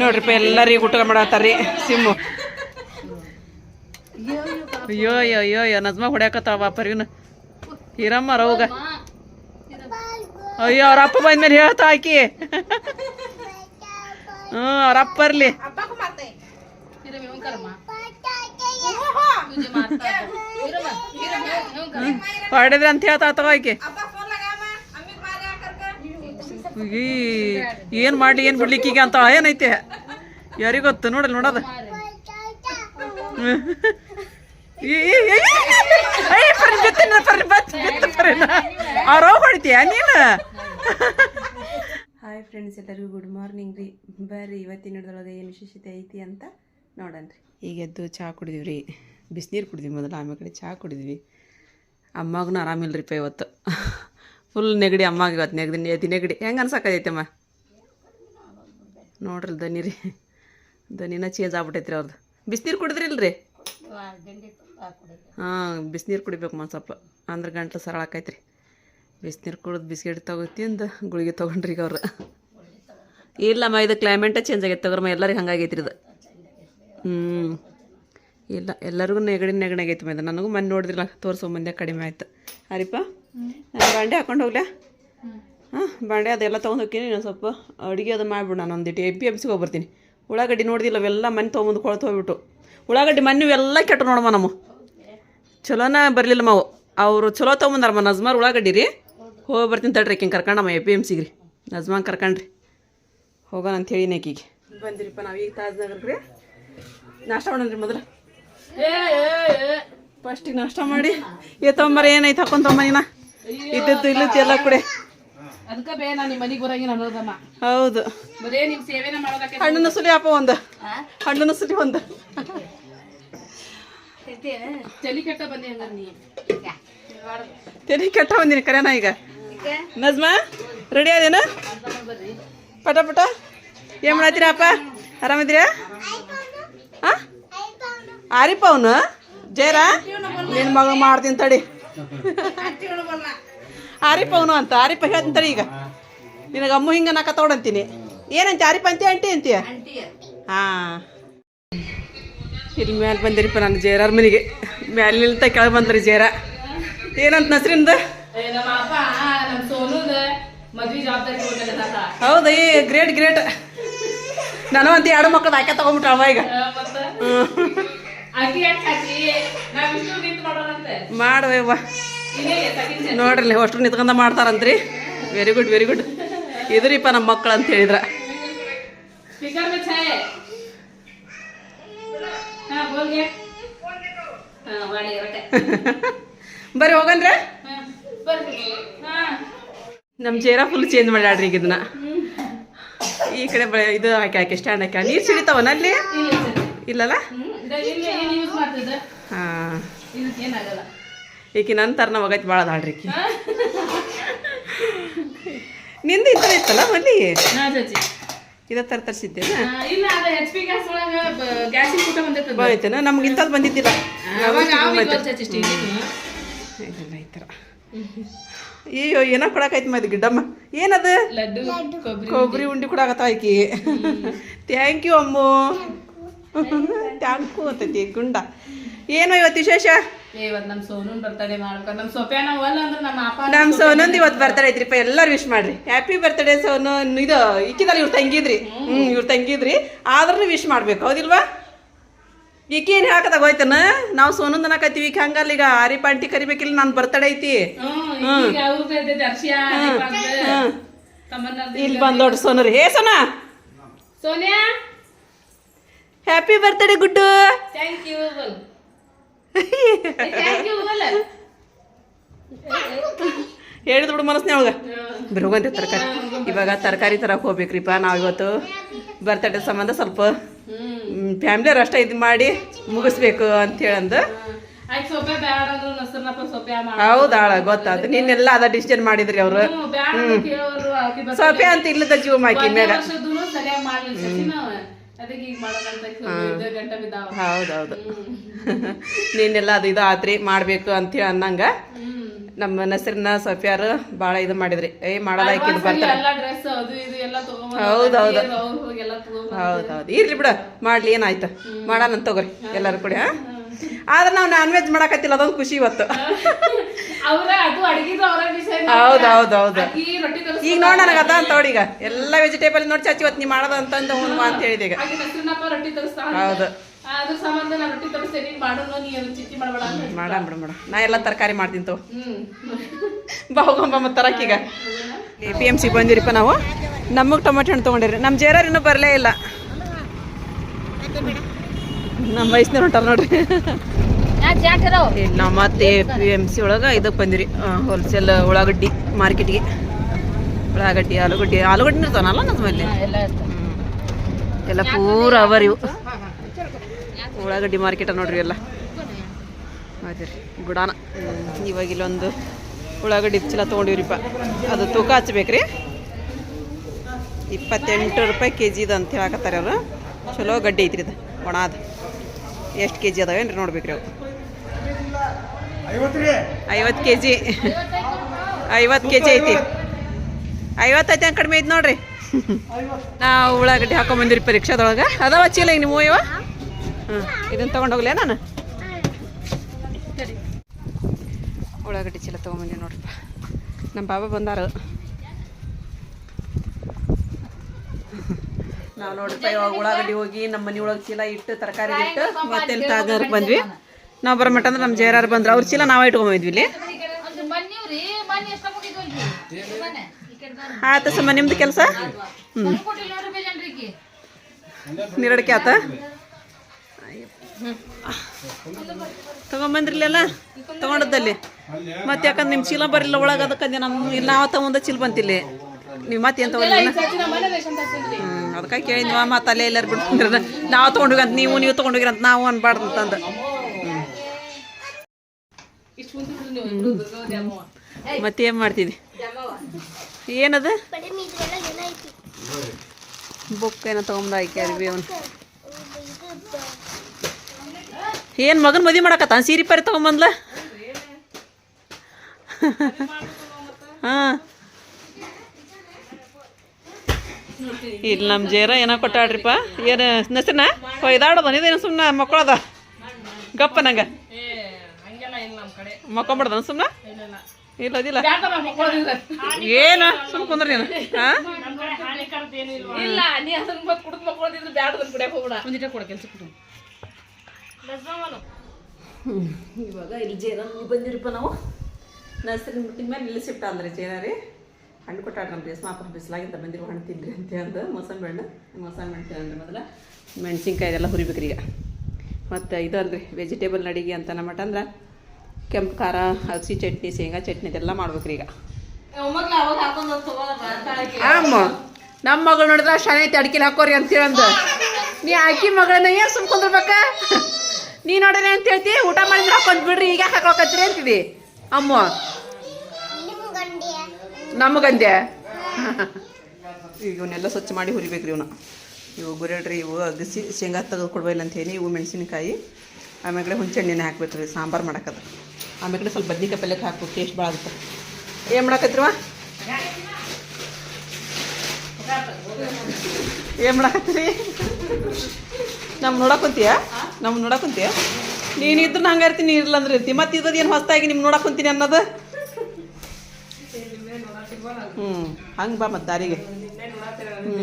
ನೋಡ್ರಿಪ್ಪ ಎಲ್ಲರಿಗೂ ಊಟ ಮಾಡತ್ತಾರ್ರಿ, ಸಿಮ್ಮು. ಅಯ್ಯೋ ಅಯ್ಯೋ ಅಯ್ಯೋ ನಜ್ಮ ಹೊಡ್ಯಾಕತ್ತಾವ ಪರಿವಿನ ಹಿರಮ್ಮ ರೌಗ. ಅಯ್ಯೋ, ಅವ್ರ ಅಪ್ಪ ಬಂದ್ಮೇಲೆ ಹೇಳ್ತಾ ಆಕಿ. ಹ್ಞೂ ಅವ್ರ ಅಪ್ಪ ಬರ್ಲಿ. ಹೊಡೆದ್ರೆ ಅಂತ ಹೇಳ್ತಾ ತಗೋ ಆಕಿ ಈ ಏನ್ ಮಾಡ್ಲಿ ಏನ್ ಬಿಡ್ಲಿಕ್ಕೆ ಈಗ ಅಂತ ಏನೈತೆ ಯಾರಿಗ್ ಗೊತ್ತು ನೋಡಲ್ ನೋಡದ ಅವ್ರ ನೀನು ಹಾಯ್ ಫ್ರೆಂಡ್ಸ್ ಎಲ್ಲರಿಗೂ ಗುಡ್ ಮಾರ್ನಿಂಗ್ ರೀ ಬರ್ರಿ ಇವತ್ತಿನ ಏನು ವಿಶೇಷತೆ ಐತಿ ಅಂತ ನೋಡನ್ರಿ. ಈಗ ಎದ್ದು ಚಹಾ ಕುಡಿದೀವಿ ರೀ ಬಿಸಿನೀರು ಕುಡಿದ್ವಿ ಮೊದಲು, ಆಮೇಲೆ ಕಡೆ ಚಹಾ ಕುಡಿದ್ವಿ. ಅಮ್ಮಗೂ ಆರಾಮಿಲ್ರಿಪ್ಪ ಇವತ್ತು. ಫುಲ್ ನೆಗಡಿ ಅಮ್ಮಗೆ ಇವತ್ತು, ನೆಗಡಿ ಎದ್ದು ನೆಗಡಿ. ಹೆಂಗೆ ಅನ್ಸಕ್ಕೈತೆ ಅಮ್ಮ ನೋಡ್ರಿ ದನಿ ರೀ ದನಿನ ಚೇಂಜ್ ಆಗ್ಬಿಟ್ಟೈತ್ರಿ ಅವ್ರದ್ದು ಬಿಸಿನೀರು ಕುಡಿದ್ರಿಲ್ರಿ? ಹಾಂ, ಬಿಸಿನೀರು ಕುಡಿಬೇಕು ಸ್ವಲ್ಪ. ಅಂದ್ರೆ ಗಂಟ್ಲು ಸರಳ ಆಕೈತ್ರಿ. ಬಿಸಿನೀರು ಕುಡಿದು ಬಿಸ್ಕೆಟ್ ತಗೋ ತಿಂದು ಗುಳಿಗೆ ತೊಗೊಂಡ್ರಿ ಈಗ ಅವ್ರು. ಇಲ್ಲಮ್ಮ, ಇದು ಕ್ಲೈಮೇಟೇ ಚೇಂಜ್ ಆಗೈತೆ ತಗೋರಮ್ಮ. ಎಲ್ಲರಿಗೆ ಹಂಗಾಗೈತ್ರಿ ಇದು. ಹ್ಞೂ ಇಲ್ಲ ಎಲ್ಲರಿಗೂ ನೆಗಡಿ ನೆಗಡಿ ಆಗೈತೆ ಮೇದ. ನನಗೂ ಮನೆ ನೋಡಿದ್ರಲ್ಲ ತೋರಿಸೋ ಮುಂದೆ ಕಡಿಮೆ ಆಯ್ತು. ಅರಿಪ ನಾನು ಬಾಂಡೆ ಹಾಕೊಂಡು ಹೋಗ್ಲಾ? ಹಾಂ ಬಾಂಡೆ ಅದೆಲ್ಲ ತೊಗೊಂಡು ಹೋಗ್ತೀನಿ ನಾನು ಸ್ವಲ್ಪ ಅಡುಗೆ ಅದು ಮಾಡಿಬಿಡು. ನಾನು ಒಂದಿಟ್ಟು ಎ ಪಿ ಎಂ ಸಿಗೆ ಹೋಗ್ಬರ್ತೀನಿ. ಉಳ್ಳಾಗಡ್ಡಿ ನೋಡಿದಿಲ್ಲ ಅವೆಲ್ಲ ಮನೆ ತೊಗೊಂಬಂದು ಕೊಳತು ಹೋಗ್ಬಿಟ್ಟು. ಉಳ್ಳಾಗಡ್ಡಿ ಮನೆ ಎಲ್ಲ ಕೆಟ್ಟು ನೋಡಮ್ಮ ನಮ್ಮ. ಚಲೋನ ಬರಲಿಲ್ಲ ಮಾವು. ಅವರು ಚಲೋ ತೊಗೊಂಬಂದಾರಮ್ಮ ನಜ್ಮಾರ್ ಉಳ್ಳಾಗಡ್ಡಿ ರೀ. ಹೋಗಿ ಬರ್ತೀನಿ ತಡ್ರಿ ಆಕಿಂಗೆ ಕರ್ಕೊಂಡಮ್ಮ ಎ ಪಿ ಎಂ ಸಿಗ್ರಿ ನಜ್ಮಾನ್ ಕರ್ಕೊಂಡ್ರಿ. ಹೋಗೋಣ ಅಂತ ಹೇಳಿ ಆಕಿಗೆ. ಬಂದಿರಿಪ್ಪ ನಾವು ಈಗ ತಾಜ್ನಗರ್ಗೆ ರೀ. ನಾಷ್ಟ ಮಾಡೋಣ್ರಿ ಮೊದಲು. ಫಸ್ಟಿಗೆ ನಾಷ್ಟ ಮಾಡಿ. ಏ ತೊಂಬರ ಏನೈತೆ ಹಾಕೊಂಡ್ ನೀನ ಇದ್ದದ್ದು ಇಲ್ಲದ್ದು ಎಲ್ಲ ಕೂಡ. ಅದಕ್ಕ ಬೇ ನಾನು ನಿಮ್ಮ ಮನಿಗೆ ಬರಂಗಿಲ್ಲ ಅನ್ನೋದಮ್ಮ. ಹೌದು. ಬರೇ ನಿಮ್ ಸೇವೆನ ಮಾಡೋದಕ್ಕೆ ಹಣ್ಣಿನ ಸುಲಿ ಅಪ್ಪ ಒಂದು. ಹಣ್ಣಿನ ಸುಲಿ ಒಂದು. ಚಲಿ ಕೆಟ್ಟ ಬಂದಿ ಹಂಗಾರ ನೀ. ತೆಲಿ ಕೆಟ್ಟ ಬಂದಿನಿ ಕರೆನ ಈಗ? ನಜ್ಮಾ ರೆಡಿ ಅದೇನ ಪಟ ಪಟ. ಏನು ಮಾಡತ್ತೀರಾ ಅಪ್ಪ ಅವನು ಜೈರ ನಿನ್ನ ಮಗ ಮಾಡ್ತೀನಿ ತಡಿ. ಆರಿಪವನು ಅಂತ ಆರಿಪ ಹೇಳ್ತೀನಿ ತಡಿ ಈಗ. ನಿನಗೆ ಅಮ್ಮ ಹಿಂಗೆ ನಾ ಕತ್ತೋಡಂತೀನಿ ಏನಂತ ಆರಿಪ ಅಂತೀಯ ಆಂಟಿ ಅಂತೀಯ? ಹಾಂ. ಇಲ್ಲಿ ಮ್ಯಾಲೆ ಬಂದಿರಿಪ್ಪ ನಾನು ಜೇರಾರ್ ಮನೆಗೆ. ಮ್ಯಾಲೆ ನಿಲ್ತ ಕೆಳಗೆ ಬಂದ್ರಿ ಜೇರ ಏನಂತ ನಸ್ರಿಂದ ಹೌದಾ ಏ ಗ್ರೇಟ್ ಗ್ರೇಟ್. ನಾನು ಅಂತ ಎರಡು ಮಕ್ಕಳು ಆಕೆ ತಗೊಂಬಿಟ್ಟಾವ ಈಗ. ಮಾಡುವ ನೋಡ್ರಿ ಅಷ್ಟು ನಿಂತ್ಕೊಂಡ ಮಾಡ್ತಾರಂತ್ರಿ. ವೆರಿ ಗುಡ್ ವೆರಿ ಗುಡ್ ಇದ್ರಿಪ್ಪ ನಮ್ಮ ಮಕ್ಕಳು ಅಂತ ಹೇಳಿದ್ರ. ಬರ್ರಿ ಹೋಗನ್ರ ನಮ್ಮ ಚೇರ ಫುಲ್ ಚೇಂಜ್ ಮಾಡ್ಯಾಡ್ರಿ ಈಗ ಇದನ್ನ. ಈ ಕಡೆ ಇದು ಹಾಕಿ ಹಾಕಿ ಸ್ಟ್ಯಾಂಡ್ ಹಾಕಿ. ನೀರು ಸಿಡಿತಾವನ ಅಲ್ಲಿ? ಇಲ್ಲಲ್ಲ? ಹಾಂ. ಈಕಿ ನಂತರ ಹೋಗೈತಿ ಭಾಳ ಅದಾಳ್ರಿ ಈಕಿ. ನಿಂದು ಈ ಥರ ಇತ್ತಲ್ಲ ಮಲ್ಲಿ? ಇದ ತರ ತರಿಸಿದ್ದೇನೆ? ಆ, ಇಲ್ಲ ಅದ ಎಚ್ ಪಿ ಗ್ಯಾಸ್ ಒಳಗ ಗ್ಯಾಸಿನ ಕೂಟ ಬಂದಿರ್ತದ ಬಂದೈತೇನ ನಮ್ಗೆ ಇಂಥದ್ದು ಬಂದಿದ್ದಿಲ್ಲ. ಇಲ್ಲ ಈ ಥರ ಅಯ್ಯೋ ಏನೋ ಕೊಡಕೈತಿ ಮದ್ ಗಿಡ್ಡಮ್ಮ. ಏನದು? ಲಡ್ಡು ಕೊಬ್ಬರಿ ಉಂಡಿ. ಕೊಡಕತ್ತ ಆಕಿ ಥ್ಯಾಂಕ್ ಯು ಅಮ್ಮು. ಅಂತ ಅಂತೈತಿ ಗುಂಡ. ಏನೋ ಇವತ್ತು ವಿಶೇಷ? ನಮ್ ಸೋನಂದ್ ಇವತ್ತು ಬರ್ತಡೇ ಐತ್ರಿಪ್ಪ ಎಲ್ಲರೂ ವಿಶ್ ಮಾಡ್ರಿ. ಹ್ಯಾಪಿ ಬರ್ತಡೇ ಸೋನು ಇದು ಇಕ್ಕಿದಲ್ಲಿ ಇವ್ರು ತಂಗಿದ್ರಿ. ಹ್ಮ್ ಇವ್ರು ತಂಗಿದ್ರಿ. ಆದ್ರೂ ವಿಶ್ ಮಾಡ್ಬೇಕು ಹೌದಿಲ್ವಾ? ಈಕಿ ಏನ್ ಹಾಕದಾಗ ಹೋಯ್ತನ ನಾವು ಸೋನಂದ್ ಕತ್ತೀವಿ ಈಗ ಹಂಗಲ್ಲ ಈಗ ಆರಿ ಪಾಂಟಿ ಕರಿಬೇಕಿಲ್ಲ ನಾನು ಬರ್ತಡೇ ಐತಿ. ಇಲ್ಲಿ ಬಂದ್ ನೋಡ್ರಿ ಸೋನು ರೀ ಹೇ Sona. Sonia? Happy birthday Guddu thank you ಹೇಳಿದ್ ಬಿಡು ಮನಸ್ಸಿನೊಳಗ ಬರೀ ಹೋಗಂತೆ ತರಕಾರಿ. ಇವಾಗ ತರಕಾರಿ ತರಕ್ಕೆ ಹೋಗ್ಬೇಕ್ರಿಪ್ಪ ನಾವು ಇವತ್ತು. ಬರ್ತಡೇ ಸಂಬಂಧ ಸ್ವಲ್ಪ ಫ್ಯಾಮಿಲಿ ಅಷ್ಟ ಇದು ಮಾಡಿ ಮುಗಿಸ್ಬೇಕು ಅಂತ ಹೇಳಂದು. ಮಾಡ ಹೌದಾಳ ಗೊತ್ತಾತು. ನಿನ್ನೆಲ್ಲ ಅದ ಡಿಸಿಷನ್ ಮಾಡಿದ್ರಿ ಅವರು. ಬ್ಯಾಡ ಅಂತ ಇಲ್ಲದ ಜೀವ ಮಾಕಿ ಮ್ಯಾಗ ಹೌದೌದು. ನೀನೆಲ್ಲ ಅದು ಇದು ಆತ್ರಿ ಮಾಡಬೇಕು ಅಂತ ಅನ್ನಂಗ. ನಮ್ಮ ನಸರಿನ ಸಫಿಯಾರು ಭಾಳ ಇದು ಮಾಡಿದ್ರಿ. ಏ ಮಾಡಲ್ಲ ಇದು ಬರ್ತಾರೆ ಹೌದೌದು. ಹೌದೌದು. ಇರ್ಲಿ ಬಿಡ ಮಾಡ್ಲಿ ಏನಾಯ್ತು? ಮಾಡೋಣ ತಗೋರಿ ಎಲ್ಲರೂ ಕೂಡ ಆದ್ರೆ ನಾವು ನಾನ್ ವೆಜ್ ಮಾಡಕತ್ತಿಲ್ಲ ಅದೊಂದು ಖುಷಿ ಇವತ್ತು. ಅವ್ರ ಈಗ ನೋಡ ನನಗೆ ಅದ ಅಂತ ನೋಡಿ ಈಗ. ಎಲ್ಲ ವೆಜಿಟೇಬಲ್ ನೋಡಿ ಚಾಚಿ ಇವತ್ತು ನೀ ಮಾಡೋದು ಅಂತಂದು ಹ್ಞೂ ಅಂತ ಹೇಳಿದೆ ಈಗ. ಹೌದು. ಅದ್ರ ಬಿಡು ಮಾಡೋನು ನೀ ಎಲ್ಲ ತರಕಾರಿ ಮಾಡ್ತೀನಿ ತೋ ಹ್ಮ್. ಬಾವುಗಂಬ ಮತ್ತು ತರಕೀಗ ಪಿ ಎಂ ಸಿ ಬಂದಿರಿಪ್ಪ ನಾವು. ನಮಗೆ ಟೊಮೆಟೊ ಹಣ್ಣು ತೊಗೊಂಡಿರಿ. ನಮ್ಮ ಜೇರಾರ್ ಇನ್ನೂ ಬರಲೇ ಇಲ್ಲ. ನಮ್ಮ ವಯಸ್ಸಿನ ಹೊಂಟಾರ ನೋಡ್ರಿ. ನಮ್ಮ ನಾವು ಮತ್ತೆ ಪಿ ಎಂ ಸಿ ಒಳಗೆ ಇದಕ್ಕೆ ಬಂದಿರಿ. ಹೋಲ್ಸೇಲ್ ಉಳ್ಳಾಗಡ್ಡಿ ಮಾರ್ಕೆಟ್ಗೆ. ಉಳ್ಳಾಗಡ್ಡಿ ಆಲೂಗಡ್ಡಿ ಆಲೂಗಡ್ಡಿ ಇರ್ತಾವಲ್ಲ ನಮ್ಮಲ್ಲಿ? ಎಲ್ಲ ಪೂರ ಅವ ಇವು ಉಳ್ಳಾಗಡ್ಡಿ ಮಾರ್ಕೆಟ ನೋಡ್ರಿ ಎಲ್ಲ. ಅದೇ ರೀ ಗುಡಾನ. ಇವಾಗ ಇಲ್ಲೊಂದು ಉಳ್ಳಾಗಡ್ಡಿ ಚೀಲ ತೊಗೊಂಡಿವ್ರಿಪ್ಪ. ಅದು ತೂಕ ಹಚ್ಬೇಕ್ರಿ. ಇಪ್ಪತ್ತೆಂಟು ರೂಪಾಯಿ ಕೆ ಜಿದು ಅಂತ ಹೇಳಕತ್ತಾರೆ ಅವರು. ಚಲೋ ಗಡ್ಡಿ ಐತ್ರಿ ಇದು. ಅದು. ಎಷ್ಟು ಕೆ ಜಿ ಅದಾವೇನ್ರಿ ನೋಡ್ಬೇಕ್ರಿ ಅವು? ಐವತ್ತು ಕೆ ಜಿ ಐವತ್ತು ಕೆ ಜಿ ಐತಿ. ಐವತ್ತೈತೆ ಕಡಿಮೆ ಐತೆ ನೋಡ್ರಿ. ನಾವು ಉಳ್ಳಾಗಡ್ಡಿ ಹಾಕೊಂಬಂದಿರಿ ಪರೀಕ್ಷಾದೊಳಗೆ. ಅದಾವ ಚೀಲ ಈಗ ನೀವು ಇವ? ಹಾಂ ಇದನ್ನು ಹೋಗ್ಲೇ ನಾನು. ಉಳ್ಳಾಗಡ್ಡಿ ಚೀಲ ತೊಗೊಂಬಂದಿ ನೋಡ್ರಿಪ್ಪ ನಮ್ಮ ಬಾಬಾ ಬಂದಾರ. ನಾವು ನೋಡ್ರಿಪ್ಪ, ಇವಾಗ ಉಳ್ಳಾಗಡ್ಡಿ ಹೋಗಿ ನಮ್ಮ ಮನೆ ಒಳಗೆ ಚೀಲ ಇಟ್ಟು, ತರಕಾರಿ ಇಟ್ಟು ಮತ್ತೆ ಬಂದ್ವಿ. ನಾವು ಬರೋ ಅಂದ್ರೆ ನಮ್ಮ ಜೇರಾರು ಬಂದ್ರು. ಅವ್ರ ಚೀಲ ನಾವೇ ಇಟ್ಕೊಂಬಂದ್ವಿ ಇಲ್ಲಿ. ಆತ ಸಮ ನಿಮ್ದು ಕೆಲಸ? ಹ್ಞೂ ನೀರಡಿಕೆ ಆತ? ತಗೊಂಬಂದ್ರಿಲ್ಲ ತಗೊಂಡದ್ದಲ್ಲಿ. ಮತ್ತೆ ಯಾಕಂದ್ರೆ ನಿಮ್ಮ ಚೀಲ ಬರಲಿಲ್ಲ ಒಳಗೆ ಅದಕ್ಕೆ ನಮ್ಮ ಇಲ್ಲಿ ನಾವು ತಗೊಂಡ ಚೀಲ ಬಂತಿಲ್ಲಿ. ನೀವು ಮತ್ತೆ ಏನು ತಗೊಂಡಿಲ್ಲ ಹ್ಞೂ ಕೇಳಿ ಕೇಳಿದ್ವಿ ಮತ್ತೆ ಅಲ್ಲೇ ಎಲ್ಲಾರು ಬಿಟ್ಟು ನಾವು ತೊಗೊಂಡ್ವಿ ಅಂತ ನೀವು ನೀವು ತೊಗೊಂಡೋಗಿರ ಅಂತ ನಾವು ಅನ್ಬಾರ್ದು ಅಂತಂದು. ಇಷ್ಟು ಕುಂತಿದ್ರು ಏನದು? ಬುಕ್ ಏನ ತೊಗೊಂಬಂದ ಆಯ್ಕೆ ಅರ್ಬಿ ಅವನು. ಏನು ಮಗನ ಮದುವೆ ಮಾಡಕತ್ತ ಸೀರೆ ಪರಿ ತೊಗೊಂಬಂದ್ಲ? ಹಾಂ. ಇಲ್ಲಿ ನಮ್ಮ ಜೇರ ಏನೋ ಕೊಟ್ಟಾಡ್ರಿಪ್ಪ. ಏನ ನಸನ ಇದಾಡೋದ ಇದೇನು ಸುಮ್ಮನೆ ಮಕ್ಕಳದ? ಗಪ್ಪ ನಂಗೆ. ಮಕ್ಕೊಂಬಿಡ್ದ ಸುಮ್ಮನೆ ಇಲ್ಲ ಇಲ್ಲ ಅದಿಲ್ಲ ಬ್ಯಾಡ್ದಮ್ಮ ಮಕ್ಕೊಳ್ಳೋದಿಲ್ಲ. ಏನು? ಸುಮ್ಮ ಕುಂದ್ರಿ ನೀನು. ಹಾಂ ಇಲ್ಲ ನೀ ಅದನ್ನ ಬಂದು ಕುಡಿದು ಮಕ್ಕೊಳ್ಳೋದಿದ್ರೆ ಬ್ಯಾಡ್ದನ್ನ ಕುಡಿಯಕ್ಕೆ ಹೋಗ್ಬೇಡ. ಒಂದಿಟ ಕೊಡ ಕೆಲಸ ಕೊಡು ಇವಾಗ ಇಲ್ಲಿ ಜೇನ ಬಂದಿರಪ್ಪ ನಾವು. ನರ್ಸರಿ ಮುಟ್ಟಿದ ಮೇಲೆ ಇಲ್ಲಿ ಶಿಫ್ಟ್ ಅಂದ್ರೆ ಜೇನ ರೀ. ಹಣ್ಣು ಕೊಟ್ಟಾಡ್ರಿ ನಮ್ಮ ರೇಸ್ಮಾಪ ಬಿಸಿಲಾಗಿಂದ ಬಂದಿರೋ ಹಣ್ಣು ತಿನ್ರಿ ಅಂತ ಮೊಸನ್ ಮೊಸಂಬಿ ಹಣ್ಣು ಮೊಸಂಬಿ ಹಣ್ಣು ತಿನ್ನಂದ್ರೆ ಮೊದಲ. ಮೆಣಸಿನ್ಕಾಯಿ ಎಲ್ಲ ಹುರಿಬೇಕ್ರಿ ಈಗ. ಮತ್ತು ಇದು ಅಲ್ರಿ ವೆಜಿಟೇಬಲ್ ಅಡಿಗೆ ಅಂತ ನಮ್ಮ ಅಂದ್ರೆ. ಕೆಂಪು ಖಾರ ಅಗಸಿ ಚಟ್ನಿ ಶೇಂಗಾ ಚಟ್ನಿ ಇದೆಲ್ಲ ಮಾಡ್ಬೇಕ್ರಿ ಈಗ. ಅಮ್ಮ ನಮ್ಮ ಮಗಳು ನೋಡಿದ್ರೆ ಶಾನೆ ಐತಿ ಅಡ್ಕಿಲಿ ಹಾಕೋರಿ ಅಂತ ಹೇಳಂದ ನೀ ಆಕಿ ಮಗಳನ್ನ ಏನು ಸುಮ್ ಕುಂದ್ರಬೇಕ? ನೀ ನೋಡ್ರಿ ಅಂತ ಹೇಳ್ತಿ ಊಟ ಮಾಡಿದ್ರೆ ಹಾಕೊಂಡ್ ಬಿಡ್ರಿ ಈಗ ಹಾಕೊಳಕತ್ತೀರಿ ಅಂತಿದಿ. ಅಮ್ಮ. ನಮಗಂದೆ ಈಗ ಇವನ್ನೆಲ್ಲ ಸ್ವಚ್ಛ ಮಾಡಿ ಹುರಿಬೇಕ್ರಿ ಇವನು. ಇವು ಗುರೇಡ್ರಿ ಇವು ಅಗಸಿ ಶೇಂಗಾ ತೆಗೆದು ಕೊಡ್ಬೇಲ್ಲ ಅಂತ ಹೇಳಿ ಇವು ಮೆಣಸಿನಕಾಯಿ ಆಮೇಲೆ ಹುಂಚೆಣ್ಣೆನೆ ಹಾಕ್ಬೇಕು ರೀ ಸಾಂಬಾರು ಮಾಡಕತ್ತ. ಆಮೇಲೆ ಸ್ವಲ್ಪ ಬದ್ನಿಕಾಯಿ ಪಲ್ಯಕ್ಕೆ ಹಾಕ್ಬೇಕು ಟೇಸ್ಟ್ ಭಾಳ ಆಗುತ್ತೆ. ಏನು ಮಾಡಕತ್ರಿವ ಏನು ಮಾಡಾಕತ್ತೀರಿ? ನಮ್ಮ ನೋಡಕ್ಕಂತೀಯ ನಮ್ಮ ನೋಡಕ್ಕಂತೀಯ ನೀನು ಇದ್ರೆ ನಂಗೆ ಇರ್ತೀನಿ ನೀ ಇರಲ್ಲ ಅಂದ್ರೆ ಇರ್ತೀನಿ ಮತ್ತೆ ಇದ್ದದ್ದು ಏನು ಹೊಸ್ತಾಗಿ ನಿಮ್ಗೆ ನೋಡಕ್ಕಂತೀನಿ ಅನ್ನೋದು? ಹ್ಞೂ ಹಂಗೆ ಬಾ ಮತ್ತೆ ದಾರಿಗೆ. ಹ್ಞೂ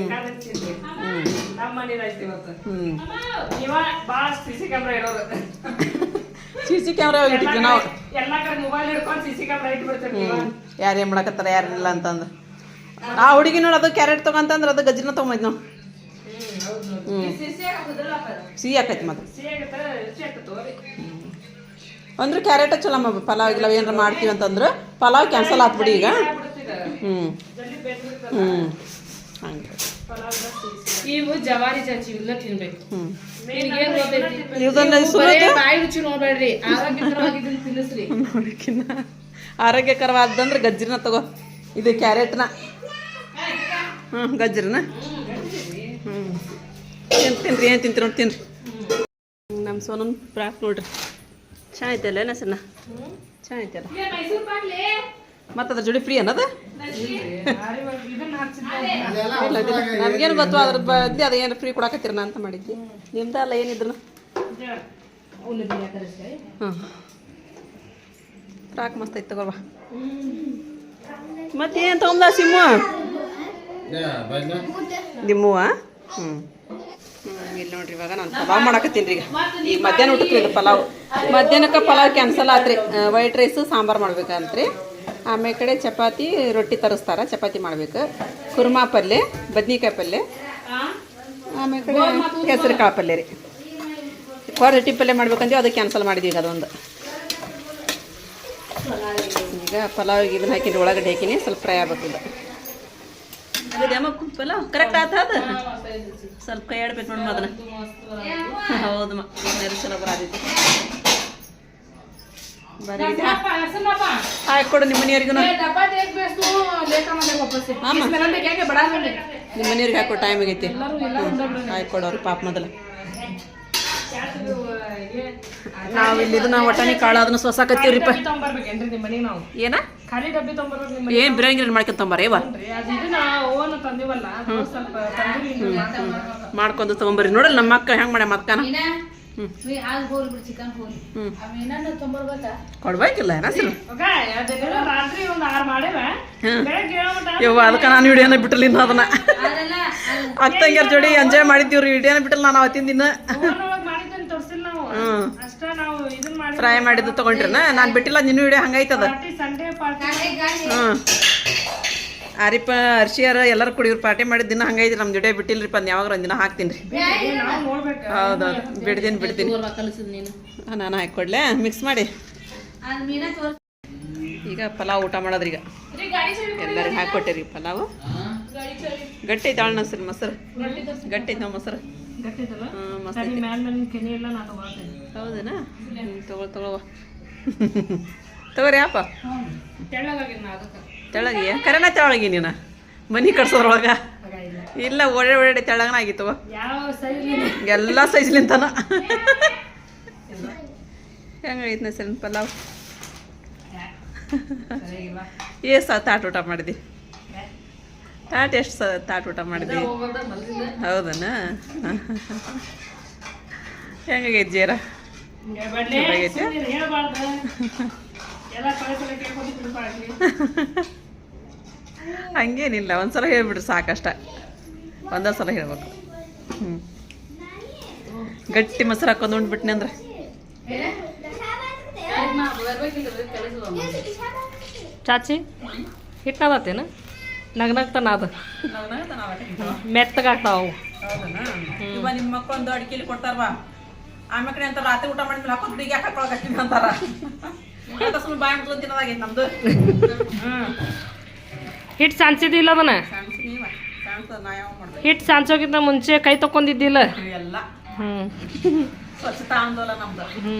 ಹ್ಞೂ ಇವ ಭಾಳ ಸಿ ಸಿ ಕ್ಯಾಮ್ರಾ ಇಟ್ಟಿದ್ವಿ ನಾವು. ಎಲ್ಲ ಕಡೆ ಮೊಬೈಲ್ ಹಿಡ್ಕೊಂಡು ಸಿ ಸಿ ಕ್ಯಾಮ್ರಾ ಇಟ್ಬಿಡ್ತಾರೆ ಹ್ಞೂ ಯಾರು ಏನು ಮಾಡಕತ್ತಾರ ಯಾರಿಲ್ಲ ಅಂತಂದ್ರೆ ಆ ಹುಡುಗಿ ನೋಡಿ ಅದು ಕ್ಯಾರೆಟ್ ತೊಗೊಂತಂದ್ರೆ ಅದು ಗಜ್ಜನ ತೊಗೊಂಬೈದು ನಾವು ಸಿಹಿ ಆಕೈತಿ ಮತ್ತೆ ಅಂದ್ರೆ ಕ್ಯಾರೆಟ್ ಚಲೋ ಪಲಾವ್ ಗಿಲಾವ್ ಏನಾರ ಮಾಡ್ತೀವಿ ಅಂತಂದ್ರೆ ಪಲಾವ್ ಕ್ಯಾನ್ಸಲ್ ಆತ್ಬಿಡಿ ಈಗ. ಹ್ಞೂ ಹ್ಞೂ ಹಂಗೆ. ಇವು ಜವಾರಿ ತಿನ್ಬೇಕು. ಗೊತ್ತೈತಿ? ಇದನ್ನ ಸುಲಿದು- ಬಾಯಿ ರುಚಿ ನೋಡ್ಬೇಡ್ರಿ. ಆರೋಗ್ಯಕರವಾಗಿದ್ದನ್ನ ತಿನ್ನಿಸ್ರಿ. ನೋಡಕ್ಕಿನ್ನ ಆರೋಗ್ಯಕರವಾದಂದ್ರೆ ಗಜ್ರಿನ ತಗೋ. ಇದು ಕ್ಯಾರೆಟ್ನ. ಹ್ಞೂ ಗಜ್ಜರಿನ. ಹ್ಞೂ ಏನು ತಿನ್ರಿ ಏನು ತಿಂತೀರಿ ನೋಡಿ ತಿನ್ರಿ. ನಮ್ಮ ಸೋನನ್ ಪ್ರಾಕ್ ನೋಡ್ರಿ. ಚಾ ಐತಲ್ಲ ಏನ ಸಣ್ಣ? ಚಾ ಮತ್ತದ ಮೈಸೂರು ಪಾಕ್ಲಿ. ಮತ್ತೆ ಅದ್ರ ಜೋಡಿ ಫ್ರೀ ಅನ್ನೋದ? ನಮ್ಗೇನು ಗೊತ್ತು, ಅದ್ರ ಬದ್ಲಿ ಅದ ಏನು ಫ್ರೀ ಕೊಡಕತ್ತೀರ ಅಂತ ಮಾಡಿದ್ದೆ. ನಿಮ್ದ ಅಲ್ಲ ಏನಿದ್ರು ಹಾಂ. ಫ್ರಾಕ್ ಮಸ್ತ್ ಐತೆ ತಗೋವಾ ಮತ್ತೇನು ತಗೊಂಬ ಸಿಮ್ಮ? ನಿಮ್ಮುವ? ಹ್ಞೂ ಇಲ್ಲಿ ನೋಡ್ರಿ, ಇವಾಗ ನಾನು ಪಲಾವ್ ಮಾಡಕತ್ತೀನಿ ರೀ ಈಗ. ಈಗ ಮಧ್ಯಾಹ್ನ ಊಟಕ್ಕೆ ಇದು ಪಲಾವ್. ಮಧ್ಯಾಹ್ನಕ್ಕೆ ಪಲಾವ್ ಕ್ಯಾನ್ಸಲ್ ಆತ್ರಿ. ವೈಟ್ ರೈಸ್ ಸಾಂಬಾರು ಮಾಡ್ಬೇಕಂತ್ರಿ. ಆಮೇಲೆ ಕಡೆ ಚಪಾತಿ, ರೊಟ್ಟಿ ತರಿಸ್ತಾರ, ಚಪಾತಿ ಮಾಡ್ಬೇಕು. ಕುರ್ಮಾ ಪಲ್ಯ ಬದ್ನಿಕಾಯಿ ಪಲ್ಯ ಆಮೇಲೆ ಕಡೆ ಹೆಸರು ಕಾಳು ಪಲ್ಯ ರೀ. ರೊಟ್ಟಿ ಪಲ್ಯ ಮಾಡ್ಬೇಕಂದ್ರೆ ಅದು ಕ್ಯಾನ್ಸಲ್ ಮಾಡಿದ್ವಿ ಈಗ ಅದೊಂದು. ಈಗ ಪಲಾವ್ ಇದನ್ನ ಹಾಕಿನಿ ಒಳಗಡೆ ಹಾಕಿನಿ, ಸ್ವಲ್ಪ ಫ್ರೈ ಆಗ್ಬೇಕು ಪಲಾವ್ ಕರೆಕ್ಟ್ ಆತ ಸ್ವಲ್ಪ ಕೈ ಆಡ್ಬೇಕು ನೋಡಮ್ಮ ಅದನ್ನ ಹೌದಮ್ಮ ಚಲೋ ಹಾಕಿ ಕೊಡು ನಿಮ್ಮ ಮನೆಯವ್ರಿಗೂ ನಿಮ್ಮ ಮನೆಯವ್ರಿಗೆ ಹಾಕೋ ಟೈಮ್ ಆಗೈತಿ. ಆಯ್. ಕೊಡೋರು ಪಾಪ ಮೊದಲ. ನಾವು ಇಲ್ಲಿ ಇದನ್ನ ಕಾಳು ಅದನ್ನ ಸೊಸಾಕತ್ತೀವ್ರಿಪ್ಪ ಏನ? ಏನು ಇವ? ಓವನ್ ಸ್ವಲ್ಪ ತಂದಿರಿ ಮಾಡ್ಕೊಂಡು ತೊಗೊಂಬರ್ರಿ ನೋಡಲ್ಲ ನಮ್ಮ ಅಕ್ಕ ಹೆಂಗ್ ಮಾಡ ಮಕ್ಕನ ಕೊಡ್ಬೇಕಿಲ್ಲ ಯವ್ವ ಅದಕ್ಕೆ ನಾನು ವಿಡಿಯೋನ ಬಿಟ್ಟಲಿ ಇನ್ನು ಅದನ್ನ. ಅಕ್ಕಂಗ್ಯಾರ ಜೋಡಿ ಎಂಜಾಯ್ ಮಾಡಿದ್ದೀವ್ರಿ ವಿಡಿಯೋನ ಬಿಟ್ಟಲ್ಲ ನಾನು ಅವತ್ತಿನ ದಿನ ಫ್ರೈ ಮಾಡಿದ್ದು ತಗೊಂಡ್ರಿ ನಾನು ಬಿಟ್ಟಿಲ್ಲ ನಿನ್ನ ವಿಡಿಯೋ ಹಂಗೈತದ ಹ್ಞೂ ಆರಿಪ ಅರ್ಶಿಯರ ಎಲ್ಲರೂ ಕುಡಿಯೋರು ಪಾರ್ಟಿ ಮಾಡಿದ ದಿನ ಹಂಗೈತಿ ನಮ್ಮ ಜೊತೆ ಬಿಟ್ಟಿಲ್ರಿಪ್ಪ ಅದ್ನ ಯಾವಾಗ ಒಂದಿನ ಹಾಕ್ತೀನಿ ರೀ ಹೌದೌದು ಬಿಡ್ತೀನಿ ಬಿಡ್ತೀನಿ. ನೀನು. ಹಾಕೊಡ್ಲೆ ಮಿಕ್ಸ್ ಮಾಡಿ. ಅದು ಈಗ ಪಲಾವ್ ಊಟ ಮಾಡೋದ್ರಿ ಈಗ. ಗಾಡಿ ಸರಿ ಎಲ್ಲರಿಗೆ ಹಾಕ್ಕೊಟ್ಟೇರಿ ಪಲಾವ್. ಗಟ್ಟಿ ಐತೆ ಅಣ್ಣ ಸರ್ ಮೊಸರು. ಗಟ್ಟಿ ಐತೆ ನಾವು ಮೊಸರು. ಹೌದನಾ? ತಗೋ ತಗೋವ ತಗೋರಿ ಅದಕ್ಕೆ. ತೆಳಗಿ? ಕರೆನ ತೆಳಗಿ ನೀನು. ಮನಿ ಕಟ್ಸೋದ್ರೊಳಗ. ಇಲ್ಲ ಒಳ್ಳೆ ಒಳ್ಳೆ ತೆಳಗನ ಆಗಿತ್ತು. ಎಲ್ಲ ಸೈಜ್ಲಿಂತನ ಹೆಂಗೈತ್ನ ಸರಿ ಪಲಾವ್? ಏ ಸ ತಾಟ್ ಊಟ ಮಾಡಿದಿ. ತಾಟ್ ಎಷ್ಟು ಸ ತಾಟ್ ಊಟ ಮಾಡಿದಿ? ಹೌದನ? ಹೆಂಗಾಗೈತಿ ಜೀರ? ಹಂಗೇನಿಲ್ಲ ಒಂದ್ಸಲ ಹೇಳ್ಬಿಡ್ರಿ ಸಾಕಷ್ಟ. ಒಂದೇ ಸಲ ಹೇಳ್ಬೇಕು. ಹ್ಞೂ ಗಟ್ಟಿ ಮೊಸರು ಹಾಕೊಂಡು ಉಂಡ್ಬಿಟ್ನಿ ಅಂದ್ರೆ. ಚಾಚಿ ಹಿಟ್ಟದತ್ತೇನು ನಗ್ನಗ್ತಾನ ಅದು. ಮೆತ್ತಗಾಗ್ತಾವು ನಿಮ್ಮ ಮಕ್ಕಳು ಒಂದು ಅಡಿಕೆಲಿ ಕೊಡ್ತಾರವಾ ಆಮೇಲೆ ಅಂತ ಅಂತಾರ ರಾತ್ರಿ ಊಟ ಮಾಡಿದ್ಮೇಲೆ ಹಾಕೋದು ಬಿಗಿ ಹಾಕೊಳಕತ್ತೀನಿ ಅಂತಾರ. ಅಂತ ಸುಮ್ಮನೆ ಬಾಯಿ ಮುಚ್ಕೊಂಡು ತಿನ್ನೋದಾಗೈತೆ ನಮ್ದು. ಹಿಟ್ಟು ಸಾನ್ಸಿದಿಲ್ಲ ಅದನ್ನ? ಹಿಟ್ ನೀವ ಕಾಣಿಸ್ತದ ನಾ ಯಾವ ಮಾಡ್ಬೇಕು? ಹಿಟ್ಟು ಸಾನ್ಸೋಕ್ಕಿಂತ ಮುಂಚೆ ಕೈ ತಕ್ಕೊಂಡಿದ್ದಿಲ್ಲ? ಎಲ್ಲ ಹ್ಞೂ ಸ್ವಚ್ಛತಾ ಆಂದೋಲನ ನಮ್ದು. ಹ್ಞೂ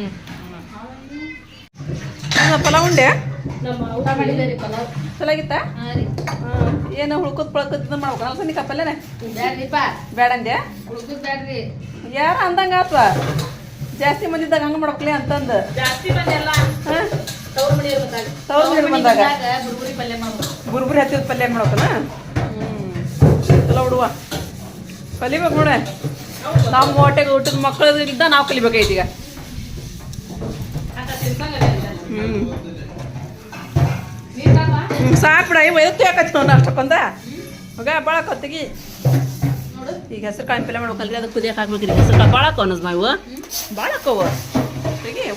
ಹೌದಾ, ಪಲಾವ್ ಉಂಡೆ? ಊಟ ಮಾಡಿದ್ದಾರೆ ಪಲಾವ್. ಚಲಾಗಿತ್ತ? ಏನು ಹುಳ್ಕದ್ ಪಳಕದ್ ಇದನ್ನ ಮಾಡ್ಬೇಕು? ಬ್ಯಾಡ್ರಿಪ್ಪ ಬೇಡಂದೆ ಯಾರ ಅಂದಂಗ ಆತ್ವ? ಜಾಸ್ತಿ ಮಂದಿದ್ದಾಗ ಹಂಗ ಮಾಡ್ಬೇಕಲಿ ಅಂತಂದು. ಜಾಸ್ತಿ ಮಂದಿ ಎಲ್ಲ ಹಾ? ತವ್ರ ಮನಿ ಬುರ್ಬುರಿ ಹತ್ತಿದ ಪಲ್ಯ ಮಾಡ್ಬೇಕನ ಹ್ಞೂ ಚಲೋ ಕಲಿಬೇಕು ನೋಡ. ನಮ್ಮ ಹೊಟ್ಟೆಗೆ ಊಟದ ಇದ್ದ ನಾವು ಕಲಿಬೇಕೈತಿ ಈಗ. ಹ್ಞೂ ಸಾಕು ಬಿಡ. ಎತ್ತು ಯಾಕತ್ತಿ ನೋಡ ಅಷ್ಟಕ್ಕೊಂದ? ಮಗ ಭಾಳ ಕೊತ್ತಿಗೆ. ಈಗ ಹೆಸರು ಕಾಳು ಪಲ್ಯ ಮಾಡ್ಬೇಕಲ್ರಿ ಅದಕ್ಕೆ ಕುದಿಯಕ್ಕೆ ಹಾಕ್ಬೇಕ್ರಿ ಹೆಸರು ಕಾಳು ಭಾಳ ಅನ್ನೋದು ಮಾವು ಭಾಳ ಕೋವ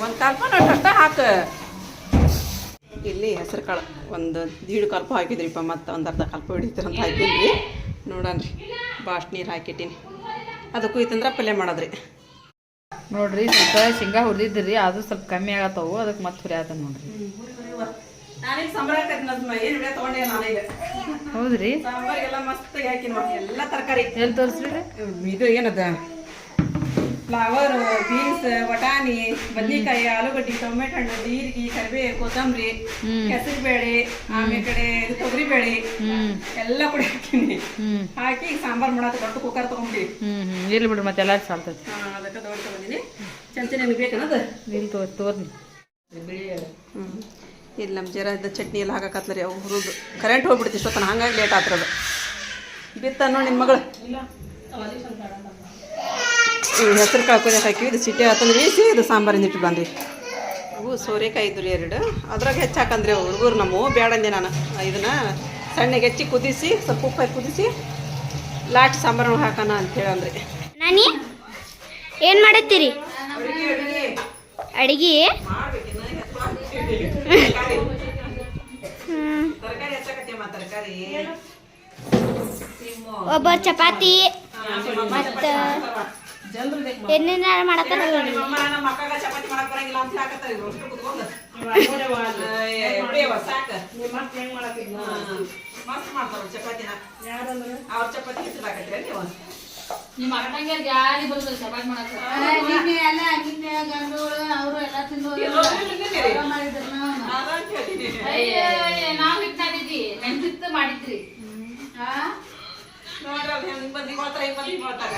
ಒಂದು ಕಾಲ್ಪ ನೋಡಿ ಅಷ್ಟ ಹಾಕು. ಇಲ್ಲಿ ಹೆಸರು ಕಾಳು. ಒಂದು ದೀಡು ಕಲ್ಪ ಹಾಕಿದ್ರಿಪ್ಪ ಮತ್ತು ಒಂದು ಅರ್ಧ ಕಲ್ಪ ಹಿಡಿತೀರಂತ ಹಾಕಿದ್ರಿ ನೋಡನ್ರಿ ಭಾಷ್ ನೀರು ಹಾಕಿಟ್ಟಿನಿ. ಅದು ಕುಯ್ತಂದ್ರೆ ಪಲ್ಯ ಮಾಡೋದ್ರಿ. ನೋಡ್ರಿ ಸ್ವಲ್ಪ ಶೇಂಗಾ ಹುರಿದಿದ್ರಿ ಅದು ಸ್ವಲ್ಪ ಕಮ್ಮಿ ಆಗತ್ತವು ಅದಕ್ಕೆ ಮತ್ತೆ ಹುರಿ ಆತ ನೋಡ್ರಿ. ಹೌದ್ರಿ? ಎಲ್ಲ ತರಕಾರಿ. ಎಲ್ಲಿ ತೋರಿಸ್ರಿ? ಇದು ಏನದ? ಫ್ಲವರ್ ಬೀನ್ಸ್ ಬಟಾಣಿ ಬದ್ನೆಕಾಯಿ ಆಲೂಗಡ್ಡಿ ಟೊಮೆಟೊ ಹಣ್ಣು ಜೀರಿಗೆ ಕರಿಬೇವು ಕೊತ್ತಂಬರಿ ಹೆಸರು ಬೇಳೆ ಆಮೇಲೆ ಕಡೆ ತೊಗರಿ ಬೇಳೆ ಎಲ್ಲ ಕೂಡ ಹಾಕಿನಿ. ಹಾಕಿ ಸಾಂಬಾರ್ ಮಾಡಕ್ಕೆ ದೊಡ್ಡ ಕುಕ್ಕರ್ ತಗೊಂಡ್ಬಿಡಿ. ಇರ್ಲಿ ಬಿಡ್ರಿ ಮತ್ತೆ ಎಲ್ಲಾರು ಸಾಲ್ತೈತಿ ಅದಕ್ಕೆ ದೊಡ್ಡ ತಗೊಂಡಿನಿ. ಚಂಚೆ ನಿಮ್ಗೆ ಬೇಕನ್ನೋದು ಇಲ್ಲಿ ತೋರ್ ತೋರ್ನಿ. ಇಲ್ಲಿ ನಮ್ಮ ಜರ ಇದ್ದ ಚಟ್ನಿ ಎಲ್ಲ ಹಾಕಕತ್ಲರಿ ಅವು ಹುರಿದು. ಕರೆಂಟ್ ಹೋಗ್ಬಿಡ್ತಿ ಇಷ್ಟೊತ್ತನ ಹಂಗಾಗಿ ಲೇಟ್ ಆಗ್ತದ ಬಿತ್ತ ನೋಡಿ ನಿನ್ನ ಮಗಳು. ಹೆಸರು ಕಾಳು ಹಾಕಿವಿ. ಇದು ಸಿಟಿ ಆತಂದ್ರೆ ಬೀಸಿ ಇದು ಸಾಂಬಾರಿಂದ ಇಟ್ಟು ಬಂದ್ರಿ ಅವು ಸೋರೆಕಾಯಿ ಇದ್ರಿ ಎರಡು. ಅದ್ರಾಗ ಹೆಚ್ಚು ಹಾಕಂದ್ರಿ ಅವು ಹುಡುಗರು ನಮ್ಮ ಬೇಡಂದೆ ನಾನು. ಇದನ್ನ ಸಣ್ಣಗೆ ಹೆಚ್ಚಿ ಕುದಿಸಿ ಸ್ವಲ್ಪ ಉಪ್ಪು ಹಾಕಿ ಕುದಿಸಿ ಲಾಟ್ ಸಾಂಬಾರು ಹಾಕೋಣ ಅಂತೇಳಿ ಅಂದ್ರಿ. ನಾನಿ? ಏನು ಮಾಡತ್ತೀರಿ? ಅಡಿಗೆ? ಒಬ್ಬ ಚಪಾತಿ ಮತ್ತ ನೀವು? ಮಕ್ಕಗ ಚಪಾತಿ ಮಾಡಕ ಬರಂಗಿಲ್ಲ ಅಂತ ಹಾಕತ್ತಾರೆ ಇವ್ರು. ಅಷ್ಟು ಕುತ್ಕೊಂಡು. ಸಾಕು. ಹಾ, ಮಸ್ತ್ ಮಾಡ್ತಾರ ಚಪಾತಿನ. ಅವ್ರ ಚಪಾತಿ ಹೆಸರು ಹಾಕತ್ತೀರ ನೀವು? ನಿಮ್ಮ ಅಕ್ಕಂಗೆ ಯಾರಿಗೆ ಬರ್ತದೆ ಚಪಾತಿ ಮಾಡಕ್ಕೆ ಅದಂತ ಹೇಳ್ತೀನಿ. ನಾವು. ಹಿಟ್ಟಾಗಿದ್ವಿ ನೆನ್ಪಿತ್ತು ಮಾಡಿದ್ರಿ. ನೋಡ್ರಿ ಅವ್ರು ಹಿಂಗ್ ಮಂದಿ ಮಾಡ್ತಾರ, ಹಿಂಗ್ ಮಂದಿ ಮಾಡ್ತಾರ.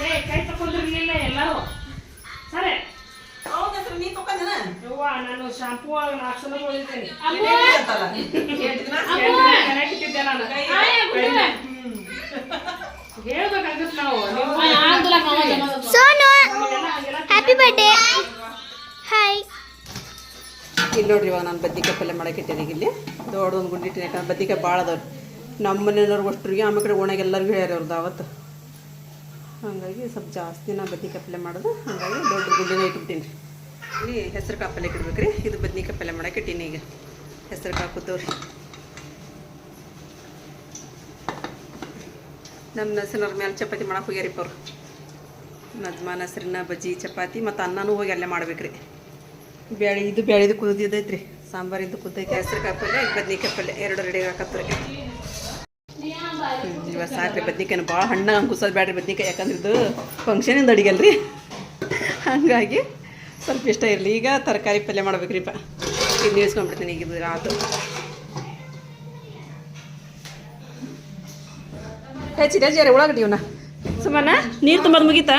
ಏ ಕೈ ತಕೊಂಡಿರ್ಲಿಲ್ಲ ಎಲ್ಲರೂ. ಸರಿ. ಹೌದ್ ಹೆಸ್ರು ನೀ ತಕೊಂಡೇನ? ಯವ್ವ ನಾನು ಶಾಂಪೂ ನಾವು. ಸೋನು! ಹ್ಯಾಪಿ ಬರ್ಡೇ ಹಾಯ್ ಇಲ್ಲಿ ನೋಡ್ರಿ ಇವಾಗ ನಾನು ಬದ್ನಿಕಾಯಿ ಪಲ್ಯ ಮಾಡಕ್ಕೆ ಇಲ್ಲಿ. ದೊಡ್ಡ ಒಂದು ಗುಂಡಿ ಇಟ್ಟಿನಿ ಯಾಕಂದ್ರೆ ಬದ್ನಿಕಾಯಿ ಭಾಳ ಅದಾವ್ರಿ ನಮ್ಮ ಮನೆಯವ್ರಿಗೆ ಅಷ್ಟ್ರಿಗೆ ಆಮೇಲೆ ಕಡೆ ಓಣೆಗೆ ಹೇಳ್ಯಾರ ಅವ್ರದ್ದು ಅವತ್ತು. ಹಾಗಾಗಿ ಸ್ವಲ್ಪ ಜಾಸ್ತಿ ನಾ ಬದ್ನಿಕಾಯಿ ಪಲ್ಯ ಮಾಡೋದು, ಹಾಗಾಗಿ ದೊಡ್ಡ ಗುಂಡಿನ ರೀ ಇಲ್ಲಿ ಹೆಸರು ಕಾಳು ಪಲ್ಯ ರೀ ಇದು ಬದ್ನಿಕಾಯಿ ಪಲ್ಯ ಮಾಡಕ್ಕೆ ಇಟ್ಟೀನಿ ಈಗ. ಹೆಸರು ಕಾಳು ಕೂತವ್ರಿ ನಮ್ಮ ನಸಿನವ್ರ ಮೇಲೆ ಚಪಾತಿ ಮಾಡೋಕೆ ಹೋಗ್ಯಾರಿಪ್ಪ ಅವ್ರು ಮಜ್ಮಾನ್ ನಸರಿನ ಬಜ್ಜಿ, ಚಪಾತಿ ಮತ್ತು ಅನ್ನನೂ ಹೋಗಿ ಅಲ್ಲೇ ಮಾಡ್ಬೇಕ್ರಿ. ಬ್ಯಾಳಿ, ಇದು ಬ್ಯಾಳಿದು ಕುದಿದೈತ್ರಿ. ಸಾಂಬಾರಿಂದು ಕುದ್ದೈತೆ ಹೆಸರುಕಾಯಿ ಪಲ್ಯ ಇದು ಬದ್ನಿಕಾಯಿ ಪಲ್ಯ, ಎರಡು ರೆಡಿ ಹಾಕತ್ರಿ ಇವಾಗ ಸಾಕ್ರಿ ಬದ್ನಿಕಾಯಿನ ಭಾಳ ಹಣ್ಣು ಕುಸೋದು ಬ್ಯಾಡ್ರಿ ಬದ್ನಿಕಾಯಿ ಯಾಕಂದ್ರೆ ಇದು ಫಂಕ್ಷನಿಂದ ಅಡಿಗಲ್ರಿ. ಹಾಗಾಗಿ ಸ್ವಲ್ಪ ಇಷ್ಟ ಇರಲಿ. ಈಗ ತರಕಾರಿ ಪಲ್ಯ ಮಾಡ್ಬೇಕ್ರಿಪ್ಪ ಇದು ನಿಲ್ಸ್ಕೊಂಡ್ಬಿಡ್ತೀನಿ ಈಗ ಇದು ಆತು. ಹೆಚ್ಚಿದೆ ಜರಿ ಉಳ್ಳಾಗಡ್ಡಿ ಇವನ್ನ ಸುಮ್ಮನ ನೀರು ತುಂಬೋದು ಮುಗೀತಾ?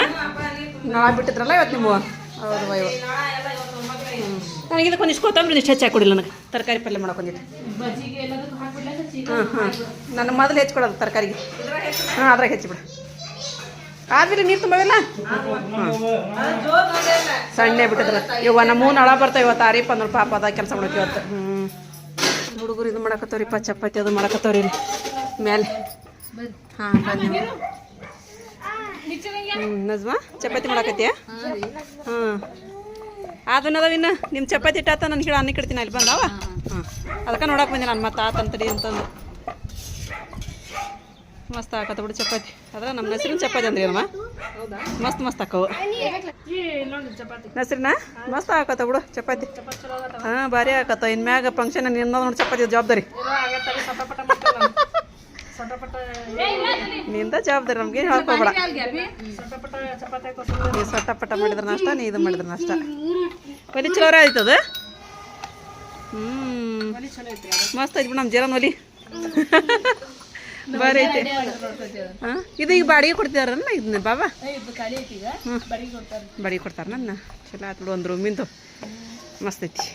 ನಾಳೆ ಬಿಟ್ಟಿದ್ರಲ್ಲ ಇವತ್ತು ನಿಮ್ಮ ಹೌದು ವಯ್ವ ನನಗೆ ಇದಕ್ಕೆ ಒಂದಿಷ್ಟು ಕೊತ್ತಂಬರಿ ಇಷ್ಟು ಹೆಚ್ಚಾಗಿ ಕೊಡಿಲ್ಲ ನನಗೆ. ತರಕಾರಿ ಪಲ್ಯ ಮಾಡಕ್ಕೆ ಹಾಂ ಹಾಂ ನನ್ನ ಮೊದಲು ಹೆಚ್ಚಿಕೊಡೋದು ತರಕಾರಿಗೆ. ಹಾಂ ಅದ್ರಾಗ ಹೆಚ್ಚಿಬಿಡ ಆದ್ಮೇಲೆ ನೀರು ತುಂಬವಿಲ್ಲ? ಸಣ್ಣೆ ಬಿಟ್ಟಿದ್ರೆ ಇವ ನಮ್ಮ ಮೂರು ನಳ ಬರ್ತಾವ ಇವತ್ತು. ಆರಿಪ್ಪ ಅಂದ್ರೆ ಪಾಪ ಅದ ಕೆಲಸ ಮಾಡೋಕೆ ಇವತ್ತು. ಹ್ಞೂ ಹುಡುಗರು ಇದು ಮಾಡಕತ್ತವ್ರಿಪ್ಪ ಚಪಾತಿ ಅದು ಮಾಡಕತ್ತವ್ರಿ ಮೇಲೆ. ಹಾಂ ಬನ್ನಿ. ಹ್ಞೂ ನಜ್ಮಾ ಚಪಾತಿ ಮಾಡಕತ್ತೀಯ? ಹಾಂ ಅದಾವ ಇನ್ನು ನಿಮ್ಮ ಚಪಾತಿ ಇಟ್ಟಾತ ನಾನು ಹೇಳಿ ಅನ್ನಕ್ಕೆ ಇಡ್ತೀನಿ ಅಲ್ಲಿ ಬಂದಾವ? ಹಾಂ ಅದಕ್ಕೆ ನೋಡಕ್ಕೆ ಬಂದೆ ನಾನು ಮತ್ತೆ ಆತಂತಡಿ ಅಂತಂದು. ಮಸ್ತ್ ಆಕತ್ತ ಬಿಡು ಚಪಾತಿ. ಅದ್ರ ನಮ್ಮ ನಸರಿನ ಚಪಾತಿ ಅಂದ್ರಿ ಅಮ್ಮ ಮಸ್ತ್ ಮಸ್ತ್ ಆಕವು. ನಸರಿನ? ಮಸ್ತ್ ಆಕತ್ತ ಬಿಡು ಚಪಾತಿ. ಹಾಂ, ಭಾರಿ ಆಕತ್ತ ಇನ್ಮ್ಯಾಗ ಫಂಕ್ಷನ್ ನಿನ್ನ ನೋಡಿ ಚಪಾತಿ ಜವಾಬ್ದಾರಿ. ನಿಂದ ಜವಾಬ್ದಾರಿ, ನಮ್ಗೆ ಹೇಳ್ಕೊಬೇಡ ನೀ ಸೊಟ್ಟ ಪಟ್ಟ ಮಾಡಿದ್ರ ನಷ್ಟ, ನೀ ಇದು ಮಾಡಿದ್ರ ನಷ್ಟ. ಬರೀ ಚೋರ ಆಯ್ತದ? ಹ್ಞೂ ಮಸ್ತ್ ಐತಿ ನಮ್ಮ ಜೀರನ್ ಒಲಿ. ಬಾರಿ ಐತಿ. ಹಾಂ ಇದು ಈಗ ಬಾಡಿಗೆ ಕೊಡ್ತಿದಾರಲ್ಲ ಇದನ್ನ ಬಾಬಾ? ಬಾಡಿಗೆ ಕೊಡ್ತಾರ. ನನ್ನ. ಚಲೋ ಬಿಡು ಒಂದು ರೂಮಿಂದು ಮಸ್ತ್ ಐತಿ.